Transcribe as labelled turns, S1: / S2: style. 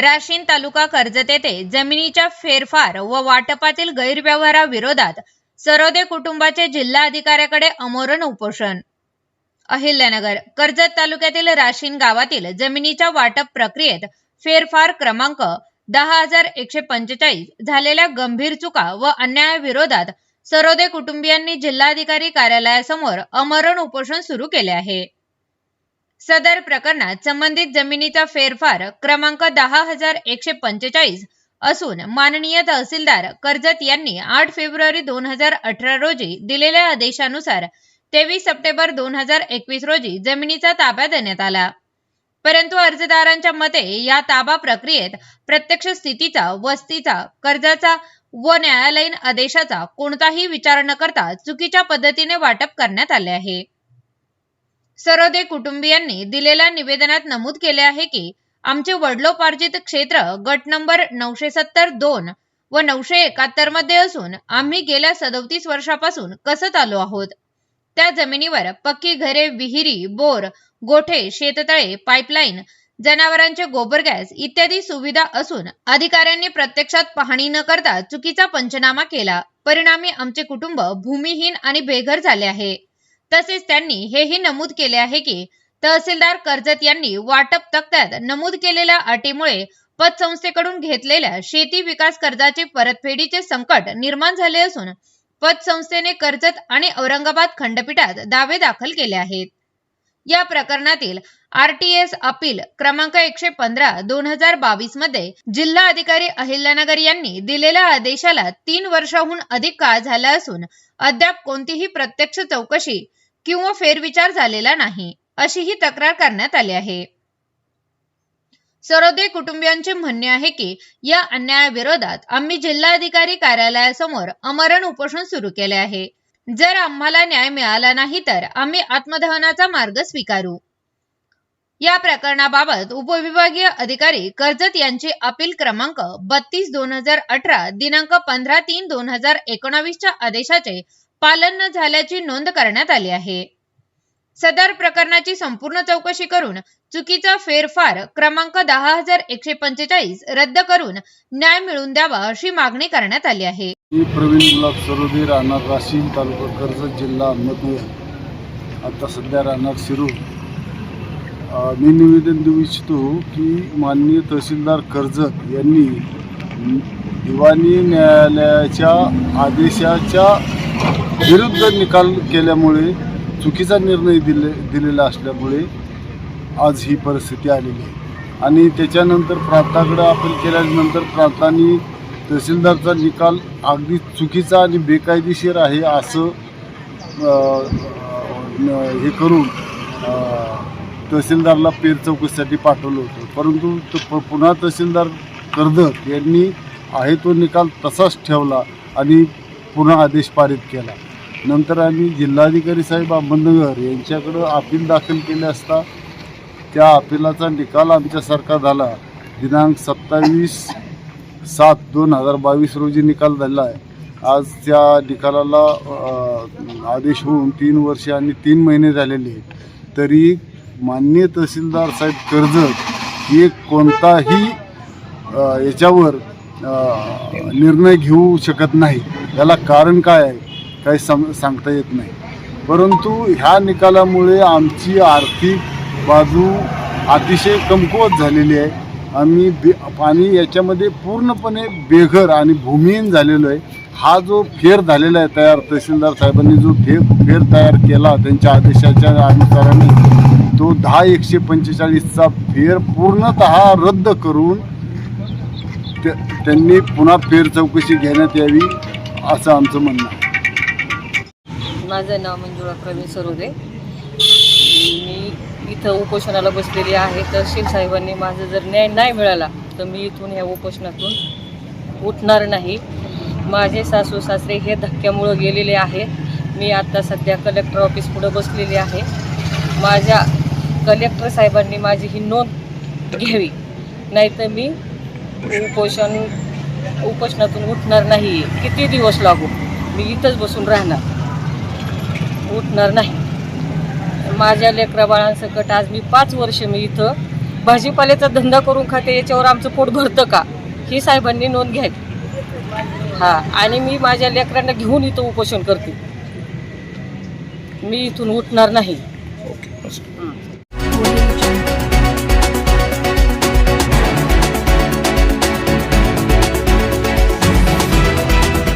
S1: राशीन तालुका कर्जत येथे जमिनीच्या फेरफार व वाटपातील गैरव्यवहाराविरोधात सरोदे कुटुंबाचे जिल्हा अधिकाऱ्याकडे अमोरण उपोषण. अहिल्यानगर कर्जत तालुक्यातील राशीन गावातील जमिनीच्या वाटप प्रक्रियेत फेरफार क्रमांक दहा हजार एकशे पंचेचाळीस झालेल्या गंभीर चुका व अन्यायाविरोधात सरोदे कुटुंबियांनी जिल्हाधिकारी कार्यालयासमोर अमरण उपोषण सुरू केले आहे. सदर प्रकरणात संबंधित जमिनीचा फेरफार क्रमांक दहा हजार एकशे पंचेचाळीस असून माननीय तहसीलदार कर्जत यांनी आठ फेब्रुवारी दोन हजार अठरा रोजी दिलेल्या आदेशानुसार तेवीस सप्टेंबर दोन हजार एकवीस रोजी जमिनीचा ताबा देण्यात आला. परंतु अर्जदारांच्या मते या ताबा प्रक्रियेत प्रत्यक्ष स्थितीचा वस्तीचा कर्जाचा व न्यायालयीन आदेशाचा कोणताही विचार न करता चुकीच्या पद्धतीने वाटप करण्यात आले आहे. सरोदे कुटुंबियांनी दिलेल्या निवेदनात नमूद केले आहे की आमचे वडलोपार्जित क्षेत्र गट नंबर नऊशे सत्तर दोन व नऊशे एकाहत्तरमध्ये असून आम्ही गेल्या सदोतीस वर्षापासून कसत आलो आहोत? त्या जमिनीवर पक्की घरे विहिरी बोर गोठे शेततळे पाईपलाईन जनावरांचे गोबर गॅस इत्यादी सुविधा असून अधिकाऱ्यांनी प्रत्यक्षात पाहणी न करता चुकीचा पंचनामा केला. परिणामी आमचे कुटुंब भूमिहीन आणि बेघर झाले आहे. तसेच त्यांनी हेही नमूद केले आहे की तहसीलदार कर्जत यांनी वाटप तक्त्यात नमूद केलेल्या अटीमुळे पतसंस्थेकडून घेतलेल्या शेती विकास कर्जाचे परतफेडीचे संकट निर्माण झाले असून पतसंस्थेने कर्जत आणि औरंगाबाद खंडपीठात दावे दाखल केले आहेत. या प्रकरणातील आरटीएस अपील क्रमांक एकशे पंधरा दोन हजार बावीसमध्ये जिल्हा अधिकारी अहिल्यानगर यांनी दिलेल्या आदेशाला तीन वर्षाहून अधिक काळ झाला असून अद्याप कोणतीही प्रत्यक्ष चौकशी किंवा फेरविचार झालेला नाही अशीही तक्रार करण्यात आली आहे. सरोदे कुटुंबियांचे म्हणणे आहे की या अन्यायाविरोधात आम्ही जिल्हाधिकारी कार्यालयासमोर अमरण उपोषण सुरू केले आहे. जर आम्हाला न्याय मिळाला नाही तर आम्ही आत्मदहनाचा मार्ग स्वीकारू. या प्रकरणाबाबत उपविभागीय अधिकारी कर्जत यांची अपील क्रमांक बत्तीस दोन हजार अठरा दिनांक पंधरा तीन दोन हजार एकोणावीसच्या आदेशाचे पालन न झाल्याची नोंद करण्यात आली आहे. सदर प्रकरणाची संपूर्ण चौकशी करून चुकीचा फेरफार क्रमांक दहा हजार एकशे पंचेचाळीस रद्द करून न्याय मिळवून द्यावा अशी मागणी करण्यात आली आहे.
S2: मी प्रवीण गुलाब सरोदे राहणार राशीन तालुका कर्जत जिल्हा अहमदनगर. आता सध्या राहणार शिरूर. मी निवेदन देऊ इच्छितो की माननीय तहसीलदार कर्जत यांनी दिवाणी न्यायालयाच्या आदेशाच्या विरुद्ध निकाल केल्यामुळे चुकीचा निर्णय दिले दिलेला असल्यामुळे आज ही परिस्थिती आलेली आहे. आणि त्याच्यानंतर प्रांताकडं अपील केल्यानंतर प्रांतांनी तहसीलदारचा निकाल अगदी चुकीचा आणि बेकायदेशीर आहे असं हे करून तहसीलदारला पेर चौकशीसाठी पाठवलं होतं. परंतु तो प- पुन्हा तहसीलदार कर्दत यांनी आहे तो निकाल तसाच ठेवला आणि पुन्हा आदेश पारित केला. नंतर आम्ही जिल्हाधिकारी साहेब अहमदनगर यांच्याकडं अपील दाखल केले असता त्या अपिलाचा निकाल आमच्यासारखा झाला. दिनांक सत्तावीस सात दोन हजार बावीस रोजी निकाल झाला आहे. आज त्या निकालाला आदेश होऊन तीन वर्ष आणि तीन महिने झालेले आहेत. तरी मान्य तहसीलदार साहेब कर्जत हे कोणताही याच्यावर निर्णय घेऊ शकत नाही. याला कारण काय आहे? काही सम सांगता येत नाही. परंतु ह्या निकालामुळे आमची आर्थिक बाजू अतिशय कमकुवत झालेली आहे. आम्ही बे पाणी याच्यामध्ये पूर्णपणे बेघर आणि भूमिहीन झालेलो आहे. हा जो फेर झालेला आहे तयार तहसीलदार साहेबांनी जो फेर फेर तयार केला त्यांच्या आदेशाच्या अनुसाराने तो दहा एकशे पंचेचाळीसचा फेर पूर्णत रद्द करून त्यांनी पुन्हा फेर चौकशी घेण्यात यावी असं आमचं म्हणणं आहे.
S3: माझं नाव मंजुळा प्रवीण सरोदे. मी इथं उपोषणाला बसलेली आहे. तर साहेबांनी माझं जर न्याय नाही मिळाला तर मी इथून ह्या उपोषणातून उठणार नाही. माझे सासू सासरे हे धक्क्यामुळं गेलेले आहेत मी आत्ता सध्या कलेक्टर ऑफिस पुढं बसलेली आहे. माझ्या कलेक्टर साहेबांनी माझी ही नोंद घ्यावी. नाहीतर मी उपोषण उपोषणातून उठणार नाही. किती दिवस लागू? मी इथंच बसून राहणार. उठणार नाही. माझ्या लेकरा बाळांसकट आज मी पाच वर्ष मी इथं भाजीपाल्याचा धंदा करून खाते याच्यावर आमचं पोट भरतं का? ही साहेबांनी नोंद घ्यावी हा आणि मी माझ्या लेकरांना घेऊन इथं उपोषण करते. मी इथून उठणार नाही.
S4: ओके.